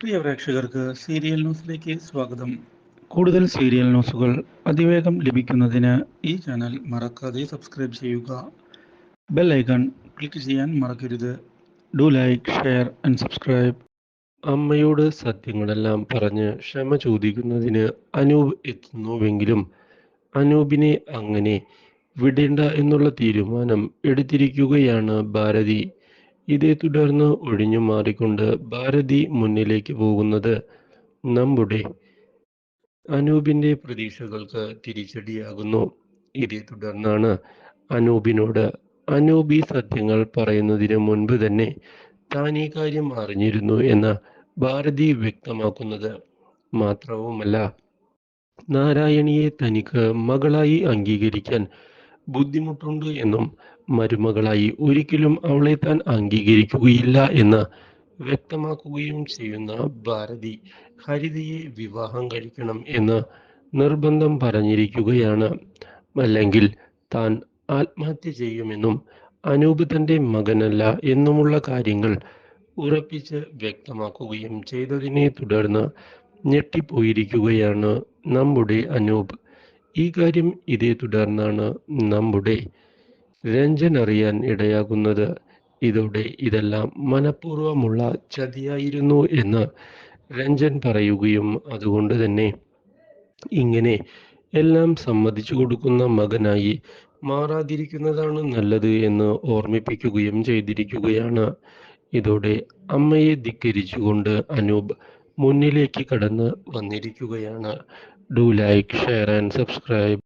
പ്രിയ പ്രേക്ഷകർക്ക് സീരിയൽ ന്യൂസിലേക്ക് സ്വാഗതം. കൂടുതൽ സീരിയൽ ന്യൂസുകൾ അതിവേഗം ലഭിക്കുന്നതിന് ഈ ചാനൽ മറക്കാതെ സബ്സ്ക്രൈബ് ചെയ്യുക. ബെൽ ഐക്കൺ ക്ലിക്ക് ചെയ്യാൻ മറക്കരുത്. Do like share and subscribe. അമ്മയോട് സത്യങ്ങളെല്ലാം പറഞ്ഞ് ക്ഷമ ചോദിക്കുന്നതിന് അനൂപ് എത്തുന്നുവെങ്കിലും അനൂപിനെ അങ്ങനെ വിടേണ്ട എന്നുള്ള തീരുമാനം എടുത്തിരിക്കുകയാണ് ഭാരതി. ഇതേ തുടർന്ന് ഒഴിഞ്ഞു മാറിക്കൊണ്ട് ഭാരതി മുന്നിലേക്ക് പോകുന്നത് നമ്മുടെ അനൂപിന്റെ പ്രതീക്ഷകൾക്ക് തിരിച്ചടിയാകുന്നു. ഇതേ തുടർന്നാണ് അനൂപിനോട് അനൂപ് ഈ സത്യങ്ങൾ പറയുന്നതിന് മുൻപ് തന്നെ താൻ ഈ കാര്യം അറിഞ്ഞിരുന്നു എന്ന് ഭാരതി വ്യക്തമാക്കുന്നത് മാത്രവുമല്ല നാരായണിയെ തനിക്ക് മകളായി അംഗീകരിക്കാൻ ബുദ്ധിമുട്ടുണ്ട് എന്നും മരുമകളായി ഒരിക്കലും അവളെ താൻ അംഗീകരിക്കുകയില്ല എന്ന് വ്യക്തമാക്കുകയും ചെയ്യുന്ന ഭാരതി ഹരിതയെ വിവാഹം കഴിക്കണം എന്ന് നിർബന്ധം പറഞ്ഞിരിക്കുകയാണ്. അല്ലെങ്കിൽ താൻ ആത്മഹത്യ ചെയ്യുമെന്നും അനൂപ് തന്റെ മകനല്ല എന്നുമുള്ള കാര്യങ്ങൾ ഉറപ്പിച്ച് വ്യക്തമാക്കുകയും ചെയ്തതിനെ തുടർന്ന് ഞെട്ടിപ്പോയിരിക്കുകയാണ് നമ്മുടെ അനൂപ്. ഈ കാര്യം ഇതേ തുടർന്നാണ് നമ്മുടെ രഞ്ജൻ അറിയാൻ ഇടയാകുന്നത് ഇതോടെ ഇതെല്ലാം മനഃപൂർവമുള്ള ചതിയായിരുന്നു എന്ന് രഞ്ജൻ പറയുകയും അതുകൊണ്ട് തന്നെ ഇങ്ങനെ എല്ലാം സമ്മതിച്ചു കൊടുക്കുന്ന മകനായി മാറാതിരിക്കുന്നതാണ് നല്ലത് എന്ന് ഓർമ്മിപ്പിക്കുകയും ചെയ്തിരിക്കുകയാണ്. ഇതോടെ അമ്മയെ ധിക്കരിച്ചുകൊണ്ട് അനൂപ് മുന്നിലേക്ക് കടന്ന് വന്നിരിക്കുകയാണ്. Do like share and subscribe.